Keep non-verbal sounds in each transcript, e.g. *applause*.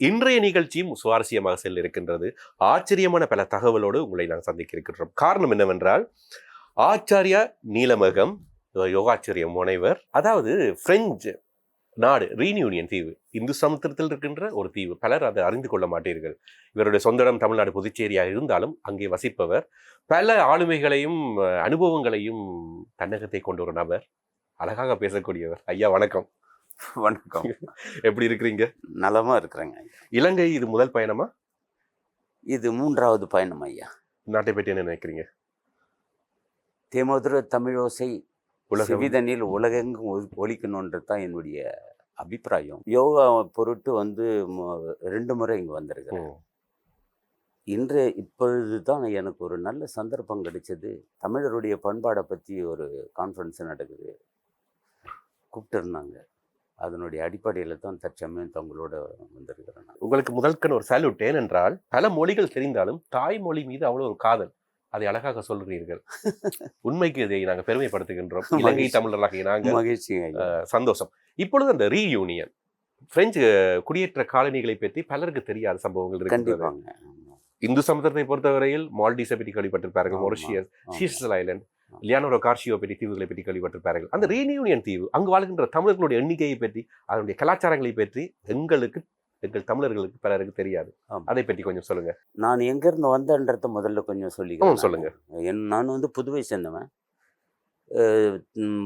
இன்றைய நிகழ்ச்சியும் சுவாரஸ்யமாக செல்ல இருக்கின்றது ஆச்சரியமான பல தகவலோடு உங்களை நாங்கள் சந்திக்க இருக்கின்றோம் காரணம் என்னவென்றால் ஆச்சாரியா நீலமகம் யோகாச்சாரிய முனைவர் அதாவது பிரெஞ்சு நாடு ரீனியூனியன் தீவு இந்து சமுத்திரத்தில் இருக்கின்ற ஒரு தீவு. பலர் அதை அறிந்து கொள்ள மாட்டீர்கள். இவருடைய சொந்த இடம் தமிழ்நாடு புதுச்சேரியாக இருந்தாலும் அங்கே வசிப்பவர். பல ஆளுமைகளையும் அனுபவங்களையும் தன்னகத்தை கொண்ட ஒரு நபர். அழகாக பேசக்கூடியவர். ஐயா வணக்கம். *laughs* வணக்கம். எப்படி இருக்கிறீங்க? நலமா இருக்கிறேங்க இலங்கை இது முதல் பயணமா? இது மூன்றாவது பயணம் ஐயா. நாட்டை பற்றி என்ன நினைக்கிறீங்க? தேமதுர தமிழோசை செவிதனில் உலகெங்கும் ஒலிக்கணுன்றது தான் என்னுடைய அபிப்பிராயம். யோகா பொருட்டு வந்து ரெண்டு முறை இங்கே வந்திருக்கிறேன். இன்று இப்பொழுது தான் எனக்கு ஒரு நல்ல சந்தர்ப்பம் கிடைச்சது. தமிழருடைய பண்பாடை பற்றி ஒரு கான்ஃபரன்ஸ் நடக்குது. கூப்பிட்டுருந்தாங்க. அதனுடைய அடிப்படையில் தான் தற்சமயம் தங்களோட வந்திருக்கிறேன் நான். உங்களுக்கு முதல்கன் ஒரு சல்யூட் ஏனென்றால் பல மொழிகள் தெரிந்தாலும் தாய்மொழி மீது அவ்வளவு ஒரு காதல் அதை அழகாக சொல்கிறீர்கள் *laughs* உண்மைக்கு இதை நாங்கள் பெருமைப்படுத்துகின்றோம் இலங்கை மகிழ்ச்சி. தமிழர்களாக நாங்கள். அஹ், சந்தோஷம் இப்பொழுது அந்த ரீயூனியன் பிரெஞ்சு குடியேற்ற காலனிகளை பற்றி பலருக்கு தெரியாத சம்பவங்கள் ஆமா. இந்து சமுத்திரத்தை பொறுத்தவரையில் மால்டீஸை பற்றி கேள்விப்பட்டிருப்பார்கள் ஆமா, மொரிஷியஸ். சீசல் ஐலண்ட் லியானோரோ கார்ஷியோ பற்றி தீவுகளை பற்றி கேள்விப்பட்டிருப்பார்கள். அந்த ரீயூனியன் தீவு அங்கு வாழ்கின்ற தமிழர்களுடைய எண்ணிக்கையை பற்றி அதனுடைய கலாச்சாரங்களை பற்றி எங்களுக்கு எங்கள் தமிழர்களுக்கு பலருக்கு தெரியாது. அதை பற்றி கொஞ்சம் சொல்லுங்க. நான் எங்கேருந்து வந்தேன்றத முதல்ல கொஞ்சம் சொல்லிக்கிறேன் சொல்லுங்க. என் நான் வந்து புதுவை சேர்ந்தவன்.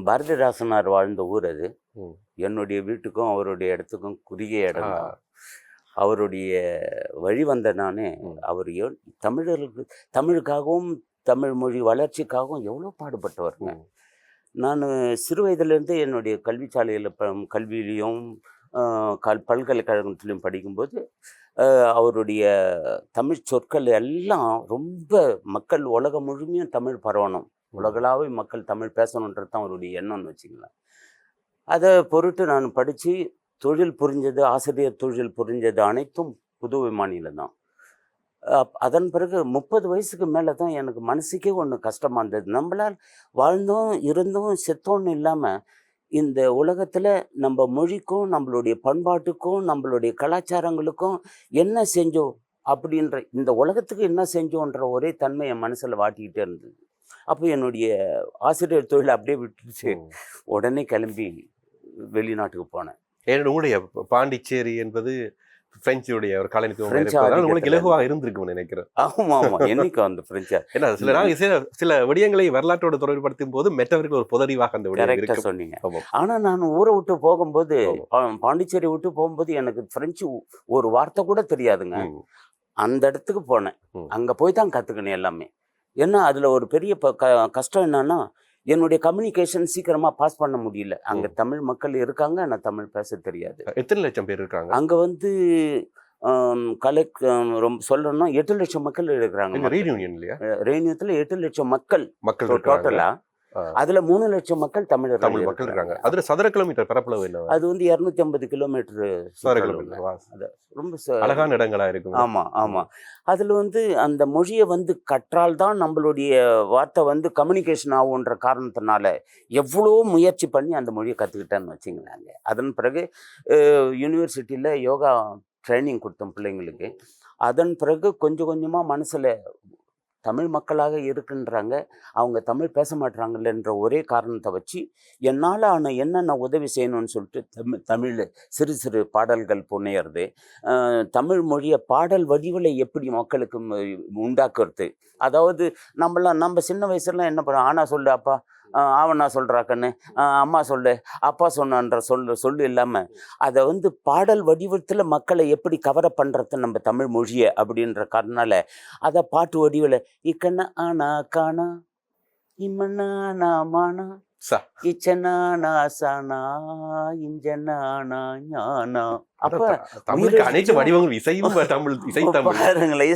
பாரதிதாசனார் வாழ்ந்த ஊர் அது. என்னுடைய வீட்டுக்கும் அவருடைய இடத்துக்கும் குறுகிய இடம் அவருடைய வழி வந்த நானே. அவர் தமிழர்களுக்கு தமிழுக்காகவும் தமிழ் மொழி வளர்ச்சிக்காகவும் எவ்வளோ பாடுபட்டவருங்க. நான் சிறு வயதிலிருந்து என்னுடைய கல்விச்சாலையில் ப கல்வியிலையும் கல் பல்கலைக்கழகத்திலையும் படிக்கும்போது அவருடைய தமிழ் சொற்கள் எல்லாம் ரொம்ப மக்கள் உலகம் முழுமையும் தமிழ் பரவணும். உலகளாவே மக்கள் தமிழ் பேசணுன்றது தான் அவருடைய எண்ணம்னு வச்சுங்களேன் அதை பொருட்டு நான் படித்து தொழில் புரிஞ்சது ஆசிரியர் தொழில் புரிஞ்சது அனைத்தும் புதுவை மாநிலம் தான். அதன் பிறகு முப்பது வயசுக்கு மேலே தான் எனக்கு மனசுக்கே ஒன்று கஷ்டமாக இருந்தது. நம்மளால் வாழ்ந்தோம் இருந்தும் செத்தோன்னு இல்லாமல் இந்த உலகத்தில் நம்ம மொழிக்கும் நம்மளுடைய பண்பாட்டுக்கும் நம்மளுடைய கலாச்சாரங்களுக்கும் என்ன செஞ்சோம் அப்படின்ற இந்த உலகத்துக்கு என்ன செஞ்சோன்ற ஒரே தன்மை என் மனசில் வாட்டிக்கிட்டே இருந்தது. அப்போ என்னுடைய ஆசிரியர் தொழிலை அப்படியே விட்டுட்டு ம். உடனே கிளம்பி வெளிநாட்டுக்கு போனேன். ஏன்னா உங்களுடைய பாண்டிச்சேரி என்பது பிரெஞ்சுடைய ஒரு காலனித்துவம் உங்களுக்கு இலகுவாக இருந்திருக்கும் நினைக்கிறேன். ஆமாம் ஆமாம் என்னைக்கு அந்த பிரெஞ்சா ஏன்னா சில நாங்கள் சில சில விடயங்களை வரலாற்றோடு தொடர்படுத்தும் போது மற்றவர்கள் ஒரு புதறிவாக அந்த விடயம் சொன்னீங்க. ஆனா நான் ஊரை விட்டு போகும்போது ஆமா. பாண்டிச்சேரி விட்டு போகும்போது எனக்கு பிரெஞ்சு ஒரு வார்த்தை கூட தெரியாதுங்க. அந்த இடத்துக்கு போனேன். அங்க போய் தான் கத்துக்கினேன் எல்லாமே. ஏன்னா அதுல ஒரு பெரிய கஷ்டம் என்னன்னா என்னுடைய கம்யூனிகேஷன் சீக்கிரமா பாஸ் பண்ண முடியல. அங்க தமிழ் மக்கள் இருக்காங்க நான் தமிழ் பேச தெரியாது. எத்தனை லட்சம் பேர் இருக்காங்க? அங்க வந்து கலெக்ட் ரொம்ப சொல்லணும்னா எட்டு லட்சம் மக்கள் இருக்கிறாங்க ரீயூனியன் இல்லையா? ரேனியத்துல எட்டு லட்சம் மக்கள் மக்கள் இருக்காங்க. அதுல மூணு லட்சம் மக்கள் தமிழர் தமிழ் மக்கள் இருக்காங்க. அதுல சதுர கிலோமீட்டர் பரப்பளவு என்ன? அது வந்து இருநூத்தி ஐம்பது கிலோமீட்டர் சதுர கிலோமீட்டர். ரொம்ப அழகான இடங்களா இருக்கும். ஆமா ஆமா. அதுல வந்து அந்த மொழியை வந்து கற்றால் தான் நம்மளுடைய வார்த்தை வந்து கம்யூனிகேஷன் ஆகுன்ற காரணத்தினால எவ்வளோ முயற்சி பண்ணி அந்த மொழியை கற்றுக்கிட்டேன்னு வச்சுங்களாங்க அதன் பிறகு யூனிவர்சிட்டியில் யோகா ட்ரைனிங் கொடுத்தோம் பிள்ளைங்களுக்கு. அதன் பிறகு கொஞ்சம் கொஞ்சமாக மனசில் தமிழ் மக்களாக இருக்குன்றாங்க. அவங்க தமிழ் பேச மாட்டுறாங்கல்லன்ற ஒரே காரணத்தை வச்சு என்னால் ஆன என்னென்ன உதவி செய்யணும்னு சொல்லிட்டு தமிழ் தமிழில் சிறு சிறு பாடல்கள் புனையிறது. தமிழ் மொழியை பாடல் வடிவில் எப்படி மக்களுக்கு உண்டாக்குறது. அதாவது நம்மளாம் நம்ம சின்ன வயசுலாம் என்ன பண்ணுவோம் ஆனால் சொல்லு அப்பா ஆவண்ணா சொல்கிறாக்கன்னு அம்மா சொல்லு. அப்பா சொன்னான்ற சொல்லு சொல்லு இல்லாமல் அதை வந்து பாடல் வடிவத்தில் மக்களை எப்படி கவர பண்ணுறது நம்ம தமிழ் மொழியை அப்படின்ற காரணால அதை பாட்டு வடிவில் இக்கண்ண ஆனா காணா இம்மண்ணா மானா சா. இச்சனானா சானா இஞ்சனானா ஞானா. அப்ப தமிழுக்கு அனைத்து வடிவங்கள் இசையும் தமிழ் *laughs* இசை தமிழ். பாருங்களேன்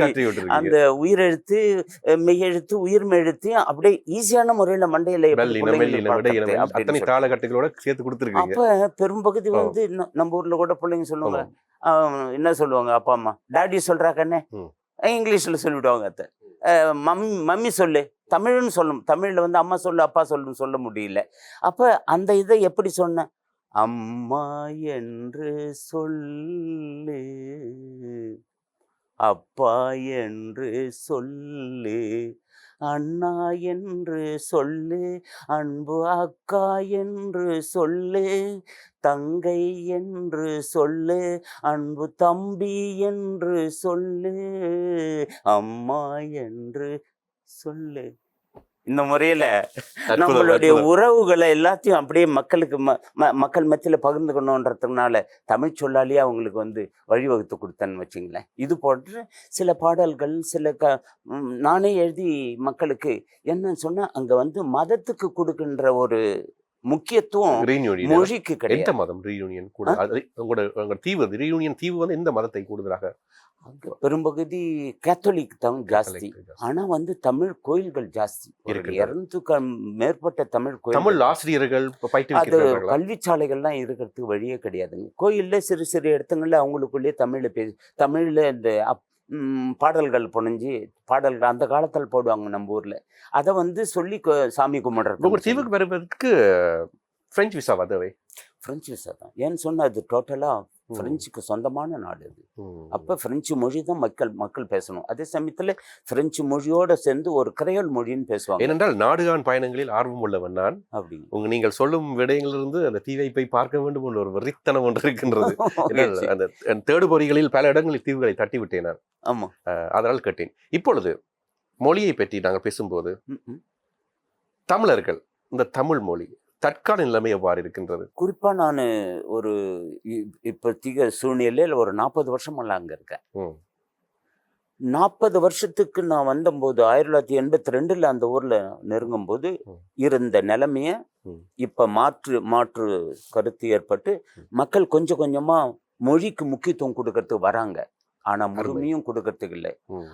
கற்றி விட்டுருக்கீங்க அந்த உயிரெழுத்து மெய்யெழுத்து உயிர்மெழுத்து அப்படியே ஈஸியான முறையில மண்டையில அத்தனை சொல்லி. காலகட்டங்களோட சேர்த்து கொடுத்துருக்கீங்க. அப்ப பெரும்பகுதி. வந்து நம்ம ஊர்ல கூட பிள்ளைங்க சொல்லுவாங்க என்ன சொல்லுவாங்க அப்பா அம்மா? டாடி சொல்றா கண்ணே. இங்கிலீஷ்ல சொல்லிவிடுவாங்க அத்தை. மம்மி மம்மி சொல்லு. தமிழ்னு சொல்லும். தமிழில் வந்து அம்மா சொல்லு அப்பா சொல்லுன்னு சொல்ல முடியல. அப்போ அந்த இதை எப்படி சொன்ன? அம்மா என்று சொல்லு. அப்பா என்று சொல்லு. அண்ணா என்று சொல்லு. அன்பு அக்கா என்று சொல்லு. தங்கை என்று சொல்லு அன்பு தம்பி என்று சொல்லு அம்மா என்று சொல்லு இந்த முறையில நம்மளுடைய. உறவுகளை எல்லாத்தையும் அப்படியே மக்களுக்கு மக்கள் மத்தியில பகிர்ந்துக்கணுன்றதுனால தமிழ் சொல்லாலேயே அவங்களுக்கு வந்து வழிவகுத்து கொடுத்தேன்னு வச்சுங்களேன் இது போன்ற சில பாடல்கள் சில க நானே எழுதி மக்களுக்கு என்னன்னு சொன்னா அங்க வந்து மதத்துக்கு கொடுக்கின்ற ஒரு முக்கியத்துவம். மொழிக்கு எந்த கிடையாது மதம் ரீயூனியன் கூட? உங்களோட உங்களோட தீவு ரீயூனியன் தீவு வந்து எந்த மதத்தை கூடுதலாக? பெரும்பகுதி கேத்தலிக் தான் ஜாஸ்தி. ஆனா வந்து தமிழ் கோயில்கள் ஜாஸ்தி. இருநூத்துக்கு மேற்பட்ட தமிழ் கோயில் தமிழ் ஆசிரியர்கள் அது கல்வி சாலைகள்லாம் இருக்கிறதுக்கு வழியே கிடையாதுங்க. கோயில்ல சிறு சிறு இடத்துங்கள்ல அவங்களுக்குள்ளேயே தமிழ்ல பேசி தமிழ்ல இந்த அப்- பாடல்கள் புனைஞ்சு பாடல்கள் அந்த காலத்தில் போடுவாங்க நம்ம ஊர்ல. அதை வந்து சொல்லி சாமி கும்பிடுறது தீவுக்கு வருவதற்கு பிரெஞ்சு விசா வதவை பிரெஞ்சு விசா தான். ஏன்னு சொன்னா அது டோட்டலா பிரெஞ்சுக்கு சொந்தமான நாடு அது. அப்ப பிரெஞ்சு மொழி தான் மக்கள் மக்கள் பேசணும். அதே சமயத்துல பிரெஞ்சு மொழியோட சேர்ந்து ஒரு கிரையோல் மொழின்னு பேசுவாங்க. ஏனென்றால் நாடுகான் பயணங்களில் ஆர்வம் உள்ளவன் நான். அப்படி உங்க நீங்கள் சொல்லும் விடயங்களிலிருந்து அந்த தீவை போய் பார்க்க வேண்டும் என்ற ஒரு வெறித்தனம் ஒன்று இருக்கின்றது. *laughs* அந்த அந்த தேடுபொறிகளில் பல இடங்களில் தீவுகளை தட்டி விட்டேன் நான். ஆமா. அஹ், அதனால் கேட்டேன். இப்பொழுது மொழியை பற்றி நாங்கள் பேசும்போது. தமிழர்கள் இந்த தமிழ் மொழி தற்கால நிலைமை எவ்வாறு இருக்கின்றது குறிப்பா நான் ஒரு இ- இப்போதைய சூழ்நிலையில் ஒரு நாற்பது வருஷமெல்லாம் அங்க இருக்கேன். நாற்பது வருஷத்துக்கு நான் வந்தபோது ஆயிரத்தி தொள்ளாயிரத்தி எண்பத்தி ரெண்டுல அந்த ஊர்ல நெருங்கும் போது ம். இருந்த நிலைமைய. இப்ப மாற்று மாற்று கருத்து ஏற்பட்டு. மக்கள் கொஞ்சம் கொஞ்சமா மொழிக்கு முக்கியத்துவம் கொடுக்கறதுக்கு வராங்க ஆனா முழுமையும் கொடுக்கறதுக்கு இல்லை.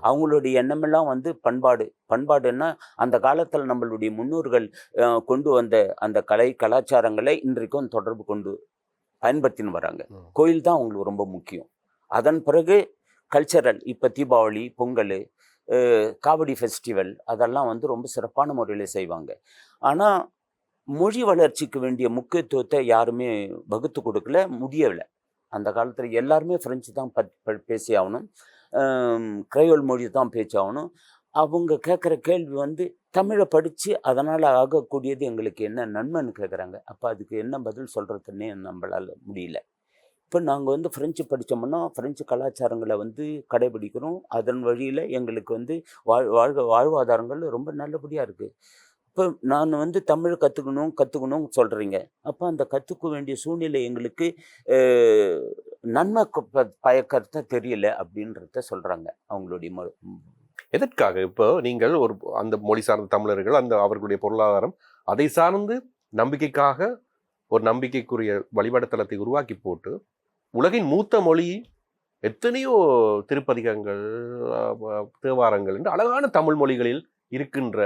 அவங்களுடைய எண்ணமெல்லாம் வந்து பண்பாடு. பண்பாடுன்னா அந்த காலத்தில் நம்மளுடைய முன்னோர்கள் கொண்டு வந்த அந்த கலை கலாச்சாரங்களை இன்றைக்கும் தொடர்பு கொண்டு பயன்படுத்தின்னு வராங்க. கோயில் தான் அவங்களுக்கு ரொம்ப முக்கியம். அதன் பிறகு கல்ச்சரல் இப்போ தீபாவளி பொங்கல் காவடி ஃபெஸ்டிவல் அதெல்லாம் வந்து ரொம்ப சிறப்பான முறையில் செய்வாங்க. ஆனால் மொழி வளர்ச்சிக்கு வேண்டிய முக்கியத்துவத்தை யாருமே வகுத்து கொடுக்கல முடியவில்லை. அந்த காலத்தில் எல்லாருமே ஃப்ரெஞ்சு தான் பேசி ஆகணும் கிரையோல் மொழி தான் பேச்சாகணும் அவங்க கேட்குற கேள்வி வந்து தமிழை படித்து அதனால் ஆகக்கூடியது எங்களுக்கு என்ன நன்மைன்னு கேட்குறாங்க. அப்போ அதுக்கு என்ன பதில் சொல்கிறதுன்னே நம்மளால் முடியல. இப்போ நாங்கள் வந்து ஃப்ரெஞ்சு படித்தோம்னா ஃப்ரெஞ்சு கலாச்சாரங்களை வந்து கடைபிடிக்கிறோம். அதன் வழியில் எங்களுக்கு வந்து வாழ் வாழ்க வாழ்வாதாரங்கள் ரொம்ப நல்லபடியாக இருக்குது இப்போ நான் வந்து தமிழ் கற்றுக்கணும் கற்றுக்கணும் சொல்கிறீங்க அப்போ அந்த கற்றுக்க வேண்டிய சூழ்நிலை எங்களுக்கு நன்மை பயக்கத்தை தெரியல அப்படின்றத சொல்கிறாங்க அவங்களுடைய மொ எதற்காக? இப்போ நீங்கள் ஒரு அந்த மொழி சார்ந்த தமிழர்கள் அந்த அவர்களுடைய பொருளாதாரம் அதை சார்ந்து நம்பிக்கைக்காக ஒரு நம்பிக்கைக்குரிய வழிபாட்டுத்தலத்தை உருவாக்கி போட்டு உலகின் மூத்த மொழி எத்தனையோ திருப்பதிகங்கள் தேவாரங்கள் என்று அழகான தமிழ் மொழிகளில் இருக்கின்ற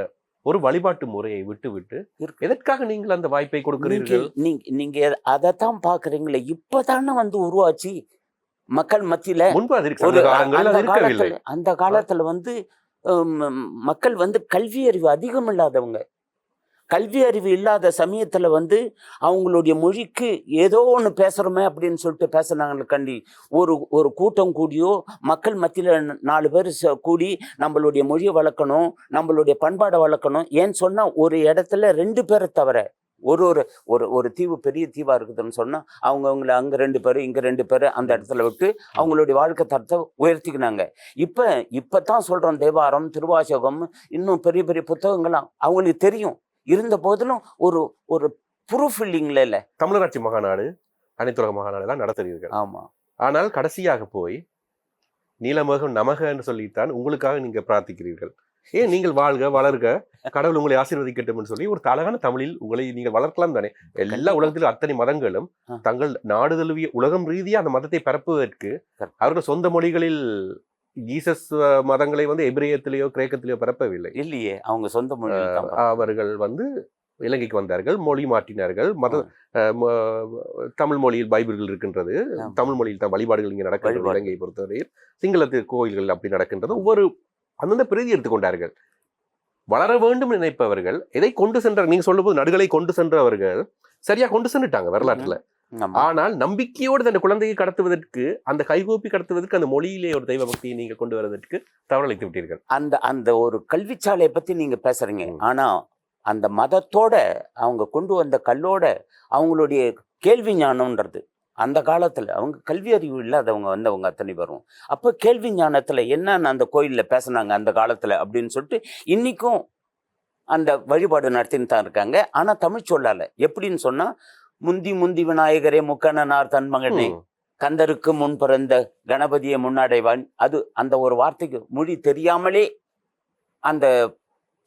ஒரு வழிபாட்டு முறையை விட்டுவிட்டு. எதற்காக நீங்கள் அந்த வாய்ப்பை கொடுக்கிறீர்கள்? நீங்க அதைத்தான் பாக்குறீங்களே இப்பதானே வந்து உருவாச்சு மக்கள் மத்தியில அந்த காலத்துல வந்து மக்கள் வந்து கல்வி அறிவு அதிகம் இல்லாதவங்க. கல்வி அறிவு இல்லாத சமயத்தில் வந்து அவங்களுடைய மொழிக்கு ஏதோ ஒன்று பேசுகிறோமே அப்படின்னு சொல்லிட்டு பேசுனாங்க கண்டி. ஒரு ஒரு கூட்டம் கூடியோ மக்கள் மத்தியில் நாலு பேர் ச- கூடி நம்மளுடைய மொழியை வளர்க்கணும் நம்மளுடைய பண்பாடை வளர்க்கணும். ஏன்னு சொன்னால் ஒரு இடத்துல ரெண்டு பேரை தவிர ஒரு ஒரு ஒரு ஒரு தீவு பெரிய தீவாக இருக்குதுன்னு சொன்னால் அவங்கவுங்கள அங்கே ரெண்டு பேர் இங்கே ரெண்டு பேர் அந்த இடத்துல விட்டு அவங்களுடைய வாழ்க்கை தரத்தை உயர்த்திக்கினாங்க. இப்போ இப்போ தான் சொல்கிறோம் தேவாரம் திருவாசகம் இன்னும் பெரிய பெரிய புத்தகங்கள்லாம் அவங்களுக்கு தெரியும். இருந்த போதிலும் ஒரு ஒரு ப்ரூஃப் இல்லைங்களே இல்ல தமிழராட்சி மகாநாடு அனைத்துலக மகாநாடு எல்லாம் நடத்துறீர்கள் ஆமா ஆனால் கடைசியாக போய் நீலமகம் நமக என்று சொல்லித்தான் உங்களுக்காக நீங்க பிரார்த்திக்கிறீர்கள் ஏன் நீங்கள் வாழ்க வளர்க கடவுள் உங்களை ஆசீர்வதிக்கட்டும் சொல்லி ஒரு அழகான தமிழில் உங்களை நீங்கள் வளர்க்கலாம் தானே எல்லா. உலகத்திலும் அத்தனை மதங்களும். தங்கள் நாடு தழுவிய உலகம் ரீதியா அந்த மதத்தை பரப்புவதற்கு. அவர்கள் சொந்த மொழிகளில் ஜீசஸ் மதங்களை வந்து எபிரேயத்திலேயோ கிரேக்கத்திலேயோ பரப்பவில்லை இல்லையே அவங்க சொந்த. அவர்கள் வந்து இலங்கைக்கு வந்தார்கள் மொழி மாற்றினார்கள் மத தமிழ் மொழியில் பைபிள்கள் இருக்கின்றது. தமிழ் மொழியில் தான் வழிபாடுகள் இங்கே நடக்கின்றது. இலங்கையை பொறுத்தவரையில் சிங்களத்து கோயில்கள் அப்படி நடக்கின்றது ஒவ்வொரு அந்தந்த பிரதி எடுத்துக்கொண்டார்கள் வளர வேண்டும் நினைப்பவர்கள் எதை கொண்டு சென்ற நீங்க சொல்லும்போது நடுகளை கொண்டு சென்றவர்கள் சரியா கொண்டு சென்றுட்டாங்க வரலாற்றுல. ஆனால் நம்பிக்கையோடு அந்த குழந்தையை கடத்துவதற்கு அந்த கைகூப்பி கடத்துவதற்கு அந்த மொழியிலே ஒரு தெய்வ பக்தியை நீங்க கொண்டு வருவதற்கு தவறளித்து விட்டீர்கள். அந்த அந்த ஒரு கல்விச்சாலையை பத்தி நீங்க பேசுறீங்க. ம். ஆனா அந்த மதத்தோட அவங்க கொண்டு வந்த கல்லோட அவங்களுடைய கேள்வி ஞானம்ன்றது அந்த காலத்துல அவங்க கல்வி அறிவு இல்லாதவங்க வந்தவங்க அத்தனை பேரும். அப்ப கேள்வி ஞானத்துல என்னன்னு அந்த கோயில்ல பேசுனாங்க அந்த காலத்துல அப்படின்னு சொல்லிட்டு இன்னைக்கும் அந்த வழிபாடு நடத்தின்னு தான் இருக்காங்க. ஆனா தமிழ் சொல்லால. எப்படின்னு சொன்னா முந்தி முந்தி விநாயகரே முக்கணனார் தன் மகனே. கந்தருக்கு முன் பிறந்த கணபதியை முன்னடைவான். அது அந்த ஒரு வார்த்தைக்கு மொழி தெரியாமலே அந்த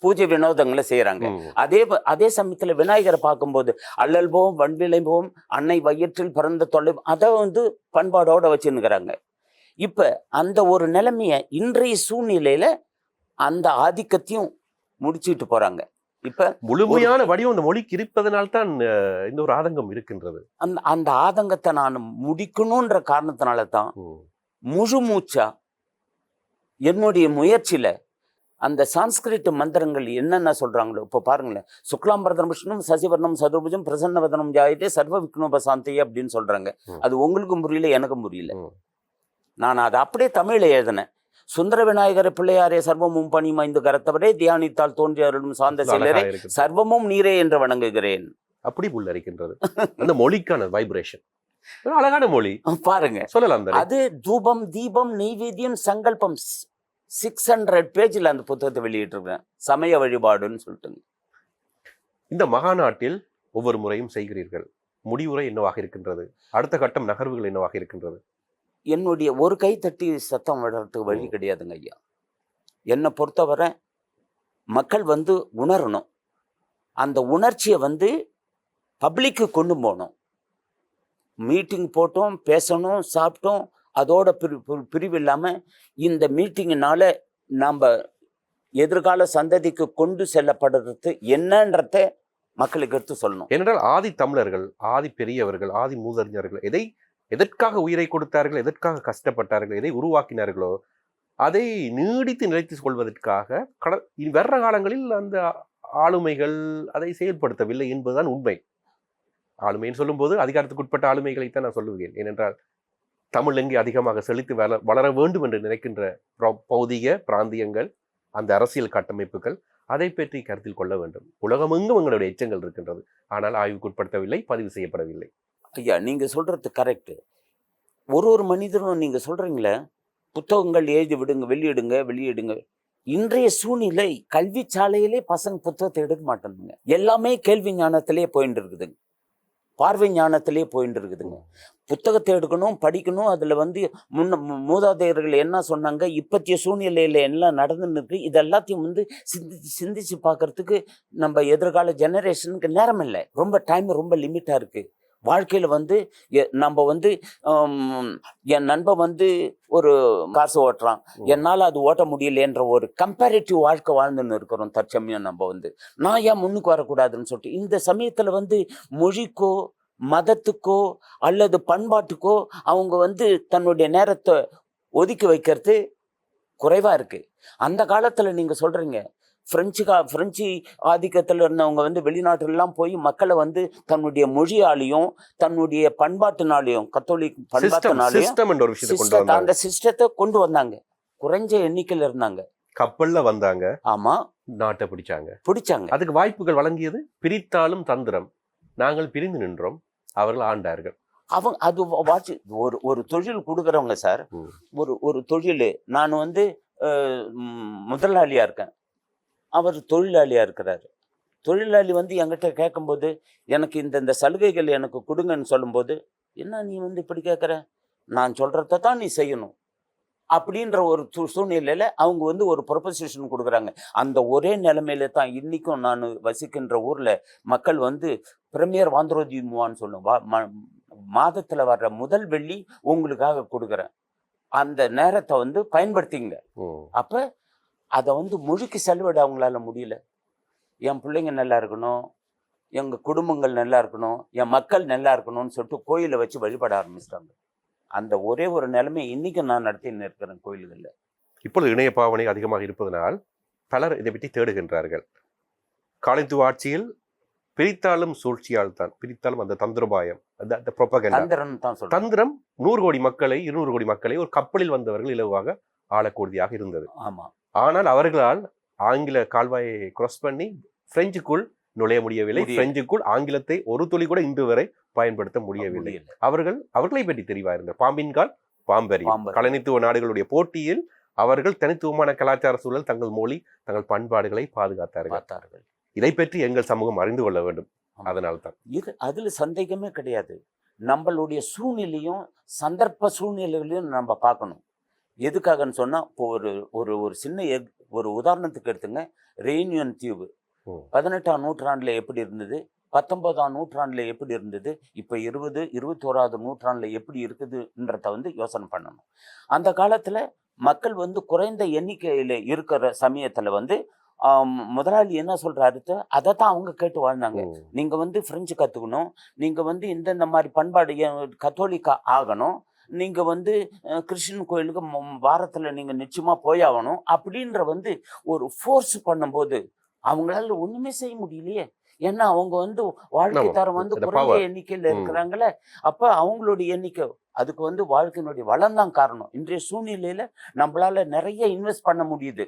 பூஜை வினோதங்களை செய்யறாங்க. அதே அதே சமயத்துல விநாயகரை பார்க்கும்போது அல்லல் போம் வன்விளை போம் அன்னை வயிற்றில் பிறந்த தொலை அதை வந்து பண்பாடோட வச்சுன்னுக்கிறாங்க. இப்ப அந்த ஒரு நிலைமைய இன்றைய சூழ்நிலையில அந்த ஆதிக்கத்தையும் முடிச்சிட்டு போறாங்க. இப்ப முழுமையான வடிவம் அந்த மொழிக்கு இருப்பதனால்தான் அஹ், இந்த ஒரு ஆதங்கம் இருக்கின்றது அந்த அந்த ஆதங்கத்தை நான் முடிக்கணுன்ற காரணத்தினால தான். முழு மூச்சா என்னுடைய முயற்சியில அந்த சான்ஸ்கிரிட் மந்திரங்கள் என்னென்ன சொல்றாங்களோ இப்போ பாருங்களேன் சுக்லாம்பரதனம் விஷ்ணு சசிவர்ணம் சதுர்புஜம் பிரசன்ன வதனம் ஜாயத்தே சர்வ விக்னோபசாந்தி அப்படின்னு சொல்றாங்க. அது உங்களுக்கும் புரியல எனக்கும் புரியல. நான் அதை அப்படியே தமிழ்ல எழுதினேன் சுந்தர விநாயகர் பிள்ளையாரே சர்வமும் பணிமைந்து கரத்தவரே தியானித்தால் தோன்றி அருளும் சார்ந்த சிலரே. சர்வமும் நீரே என்று வணங்குகிறேன். அப்படி உள்ளரிக்கின்றது. அந்த மொழிக்கான வைப்ரேஷன் அழகான மொழி. பாருங்க. சொல்லலாம்? அது தூபம் தீபம் நெய்வேத்தியம் சங்கல்பம். சிக்ஸ் ஹண்ட்ரட் பேஜில் அந்த புத்தகத்தை வெளியிட்டிருக்கேன் சமய வழிபாடுன்னு சொல்லிட்டு இந்த மகாநாட்டில் ஒவ்வொரு முறையும் செய்கிறீர்கள். முடிவுரை என்னவாக இருக்கின்றது? அடுத்த கட்டம் நகர்வுகள் என்னவாக இருக்கின்றது? என்னுடைய ஒரு கை தட்டி சத்தம் விடுறதுக்கு வழி. கிடையாதுங்க ஐயா. என்னை பொறுத்தவரை மக்கள் வந்து உணரணும். அந்த உணர்ச்சியை வந்து பப்ளிக்கு கொண்டு போகணும். மீட்டிங் போட்டோம் பேசணும் சாப்பிட்டோம் அதோட பிரி- பிரிவு இல்லாமல் இந்த மீட்டிங்கினால நாம் எதிர்கால சந்ததிக்கு கொண்டு செல்லப்படுறது என்னன்றத மக்களுக்கு எடுத்து சொல்லணும். ஏனென்றால் ஆதி தமிழர்கள் ஆதி பெரியவர்கள் ஆதி மூதறிஞர்கள் எதை எதற்காக உயிரை கொடுத்தார்கள் எதற்காக கஷ்டப்பட்டார்கள் எதை உருவாக்கினார்களோ அதை நீடித்து நிலைத்து கொள்வதற்காக கட வர்ற காலங்களில் அந்த ஆளுமைகள் அதை செயல்படுத்தவில்லை என்பதுதான் உண்மை. ஆளுமைன்னு சொல்லும்போது அதிகாரத்துக்கு உட்பட்ட ஆளுமைகளைத்தான் நான் சொல்லுவேன் ஏனென்றால் தமிழ் எங்கே அதிகமாக செழித்து வள வளர வேண்டும் என்று நினைக்கின்ற பிர- பௌதிக பிராந்தியங்கள் அந்த அரசியல் கட்டமைப்புகள் அதை பற்றி கருத்தில் கொள்ள வேண்டும். உலகமெங்கும் எங்களுடைய எச்சங்கள் இருக்கின்றது. ஆனால் ஆய்வுக்குட்படுத்தவில்லை பதிவு செய்யப்படவில்லை. ஐயா நீங்கள் சொல்கிறது கரெக்டு ஒரு ஒரு மனிதரும் நீங்கள் சொல்கிறீங்களே புத்தகங்கள் எழுதி விடுங்க வெளியிடுங்க வெளியிடுங்க. இன்றைய சூழ்நிலை கல்வி சாலையிலே பசங்க புத்தகத்தை எடுக்க மாட்டேங்குங்க எல்லாமே கேள்வி ஞானத்திலே போயிட்டு இருக்குதுங்க. பார்வை ஞானத்திலே போயிட்டு இருக்குதுங்க. புத்தகத்தை எடுக்கணும் படிக்கணும் அதில் வந்து முன்ன மூதாதையர்கள் என்ன சொன்னாங்க இப்பத்திய சூழ்நிலையில் எல்லாம் நடந்துன்னு இருக்கு இது எல்லாத்தையும் வந்து சிந்தி சிந்திச்சு பார்க்கறதுக்கு நம்ம எதிர்கால ஜெனரேஷனுக்கு நேரம் இல்லை ரொம்ப டைம் ரொம்ப லிமிட்டாக இருக்குது வாழ்க்கையில வந்து எ- நம்ம வந்து என் நண்பன் வந்து ஒரு காசு ஓட்டுறான். என்னால் அது ஓட்ட முடியலன்ற ஒரு கம்பேரிட்டிவ் வாழ்க்கை வாழ்ந்துன்னு இருக்கிறோம் தற்சமயம் நம்ம வந்து. நான் ஏன் முன்னுக்கு வரக்கூடாதுன்னு சொல்லிட்டு இந்த சமயத்தில் வந்து மொழிக்கோ மதத்துக்கோ அல்லது பண்பாட்டுக்கோ அவங்க வந்து தன்னுடைய நேரத்தை ஒதுக்கி வைக்கிறது குறைவாக இருக்கு. அந்த காலத்தில் நீங்கள் சொல்கிறீங்க பிரெஞ்சு கா பிரெஞ்சு ஆதிக்கத்தில் இருந்தவங்க வந்து வெளிநாட்டுலாம் போய் மக்களை வந்து தன்னுடைய மொழியாலையும் தன்னுடைய பண்பாட்டினாலையும் கத்தோலிக் பண்பாட்டினாலையும் அந்த சிஸ்டத்தை கொண்டு வந்தாங்க. குறைஞ்ச எண்ணிக்கையில் இருந்தாங்க. கப்பல்ல வந்தாங்க. ஆமா. நாட்டை பிடிச்சாங்க. பிடிச்சாங்க. அதுக்கு வாய்ப்புகள் வழங்கியது பிரித்தாலும் தந்திரம். நாங்கள் பிரிந்து நின்றோம். அவர்கள் ஆண்டார்கள். அவங்க அது வாட்சி ஒரு ஒரு தொழில் கொடுக்குறவங்க சார். ஒரு ஒரு தொழில். நான் வந்து அஹ், ம், முதலாளியா இருக்கேன். அவர் தொழிலாளியா இருக்கிறாரு. தொழிலாளி வந்து என்கிட்ட கேட்கும்போது எனக்கு இந்த இந்த சலுகைகள் எனக்கு கொடுங்கன்னு சொல்லும்போது என்ன நீ வந்து இப்படி கேட்குற? நான் சொல்றத தான் நீ செய்யணும். அப்படின்ற ஒரு சூழ்நிலையில அவங்க வந்து ஒரு ப்ரொபசிஷன் கொடுக்குறாங்க. அந்த ஒரே நிலைமையில தான் இன்னைக்கும் நான் வசிக்கின்ற ஊர்ல மக்கள் வந்து பிரமியர் வாந்திரோதிமுவான்னு சொல்லும். வா ம- மாதத்துல வர்ற முதல் வெள்ளி உங்களுக்காக கொடுக்குறேன். அந்த நேரத்தை வந்து பயன்படுத்திங்க. அப்ப அதை வந்து முழுக்கி செலவிட அவங்களால முடியல. என் பிள்ளைங்க நல்லா இருக்கணும். எங்க குடும்பங்கள் நல்லா இருக்கணும். என் மக்கள் நல்லா இருக்கணும்னு சொல்லிட்டு கோயிலை வச்சு வழிபட ஆரம்பிச்சிட்டாங்க. அந்த ஒரே ஒரு நிலைமை இன்னைக்கும் நான் நடத்தின்னு இருக்கிறேன் கோயில்கள்ல. இப்பொழுது இணைய பாவனை அதிகமாக இருப்பதனால் பலர் இதை பற்றி தேடுகின்றார்கள். காலைத்துவ ஆட்சியில் பிரித்தாலும் சூழ்ச்சியால் தான் பிரித்தாலும் அந்த தந்திரபாயம் அந்த ப்ரொபகண்டா தந்திரன் தான் தந்திரம் நூறு கோடி மக்களை இருநூறு கோடி மக்களை ஒரு கப்பலில் வந்தவர்கள் இலவாக ஆளக்கூடியதாக இருந்தது. ஆமா. ஆனால் அவர்களால் ஆங்கில கால்வாயை கிராஸ் பண்ணி பிரெஞ்சுக்குள் நுழைய முடியவில்லை. பிரெஞ்சுக்குள் ஆங்கிலத்தை ஒரு துளி கூட இன்று வரை பயன்படுத்த முடியவில்லை. அவர்கள் அவர்களை பற்றி தெரிவா இருந்த பாம்பின்கால் பாம்பரி. கலனித்துவ நாடுகளுடைய போட்டியில் அவர்கள் தனித்துவமான கலாச்சார சூழல் தங்கள் மொழி தங்கள் பண்பாடுகளை பாதுகாத்தார்கள். இதை பற்றி எங்கள் சமூகம் அறிந்து கொள்ள வேண்டும். அதனால் தான். இது அதுல சந்தேகமே கிடையாது. நம்மளுடைய சூழ்நிலையும் சந்தர்ப்ப சூழ்நிலைகளையும் நம்ம பார்க்கணும். எதுக்காகன்னு சொன்னா இப்போ ஒரு ஒரு ஒரு சின்ன எக்- ஒரு உதாரணத்துக்கு எடுத்துங்க. ரெயினியன் தீவு. பதினெட்டாம் நூற்றாண்டுல எப்படி இருந்தது? பத்தொன்பதாம் நூற்றாண்டுல எப்படி இருந்தது? இப்போ இருபது இருபத்தோராவது நூற்றாண்டுல எப்படி இருக்குதுன்றத வந்து யோசனை பண்ணணும். அந்த காலத்துல மக்கள் வந்து குறைந்த எண்ணிக்கையில இருக்கிற சமயத்துல வந்து முதலாளி என்ன சொல்றாரு? அதை தான் அவங்க கேட்டு வாழ்ந்தாங்க. ம். நீங்க வந்து பிரெஞ்சு கத்துக்கணும். நீங்க வந்து இந்தந்த மாதிரி பண்பாடு கத்தோலிக்கா ஆகணும். நீங்க வந்து கிறிஸ்டின் கோயிலுக்கு வாரத்துல நீங்க நிச்சயமா போயாகணும் அப்படின்ற வந்து ஒரு ஃபோர்ஸ் பண்ணும்போது அவங்களால ஒண்ணுமே செய்ய முடியலையே ஏன்னா அவங்க வந்து வாழ்க்கை. தரம் வந்து குறைந்த. எண்ணிக்கையில. இருக்கிறாங்களே அப்ப அவங்களுடைய எண்ணிக்கை அதுக்கு வந்து வாழ்க்கையினுடைய வளம் தான் காரணம் இன்றைய சூழ்நிலையில நம்மளால நிறைய இன்வெஸ்ட் பண்ண முடியுது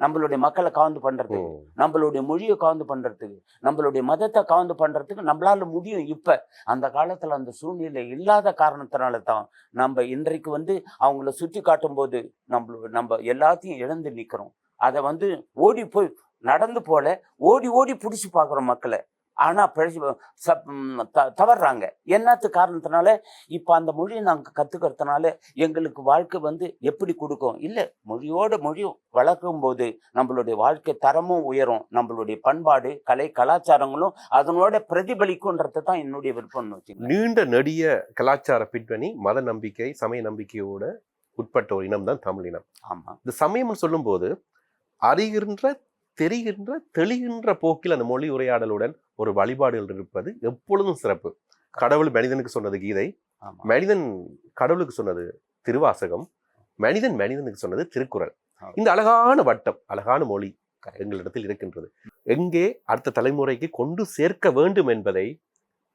நம்மளுடைய மக்களை காந்து பண்றதுக்கு. நம்மளுடைய மொழியை காந்து பண்றதுக்கு நம்மளுடைய மதத்தை காந்து பண்றதுக்கு நம்மளால முடியும் இப்ப. அந்த காலத்துல அந்த சூழ்நிலை இல்லாத காரணத்தினால தான் நம்ம இன்றைக்கு வந்து அவங்கள சுற்றி காட்டும் போது நம்ம நம்ம எல்லாத்தையும் இழந்து நிக்கிறோம். அதை வந்து ஓடி போய் நடந்து போல ஓடி ஓடி பிடிச்சி பார்க்குறோம் மக்களை. ஆனா பிழைச்சி சப் த- தவறுறாங்க என்னத்து காரணத்தினால இப்ப அந்த மொழியை நாங்க கத்துக்கிறதுனால எங்களுக்கு வாழ்க்கை வந்து எப்படி கொடுக்கும்? இல்ல மொழியோட மொழி வளர்க்கும் போது நம்மளுடைய வாழ்க்கை தரமும் உயரும். நம்மளுடைய பண்பாடு கலை கலாச்சாரங்களும் அதனோட பிரதிபலிக்கும்ன்றது தான் என்னுடைய விருப்பம்னு வச்சுக்கோங்க. நீண்ட நெடிய கலாச்சார பின்னணி மத நம்பிக்கை சமய நம்பிக்கையோட உட்பட்ட ஒரு இனம் தான் தமிழ் இனம் ஆமா. இந்த சமயம் சொல்லும்போது அறிகின்ற தெரிகின்ற தெளிகின்ற போக்கில் அந்த மொழி உரையாடலுடன் ஒரு வழிபாடுகள் இருப்பது எப்பொழுதும் சிறப்பு. கடவுள் மனிதனுக்கு சொன்னது கீதை. மனிதன் கடவுளுக்கு சொன்னது திருவாசகம். மனிதன் மனிதனுக்கு சொன்னது திருக்குறள். இந்த அழகான வட்டம் அழகான மொழி. எங்களிடத்தில் இருக்கின்றது. எங்கே அடுத்த தலைமுறைக்கு கொண்டு சேர்க்க வேண்டும் என்பதை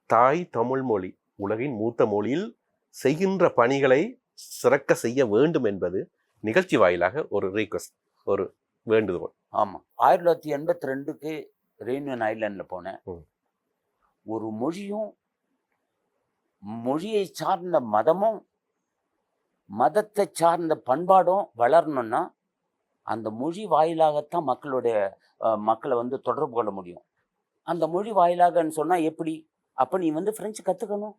தாய் தமிழ் மொழி உலகின் மூத்த மொழியில் செய்கின்ற பணிகளை சிறக்க செய்ய வேண்டும் என்பது நிகழ்ச்சி வாயிலாக ஒரு ரீக்வஸ்ட் ஒரு வேண்டுகோள். ஆமா. ஆயிரத்தி தொள்ளாயிரத்தி எண்பத்தி ரெண்டுக்கு ரெயூனியன் ஐலாண்ட்ல போனேன். ஒரு மொழியும் மொழியை சார்ந்த மதமும் மதத்தை சார்ந்த பண்பாடும் வளரணும்னா அந்த மொழி வாயிலாகத்தான் மக்களுடைய மக்களை வந்து தொடர்பு கொள்ள முடியும். அந்த மொழி வாயிலாகன்னு சொன்னா எப்படி? அப்ப நீ வந்து பிரெஞ்சு கத்துக்கணும்.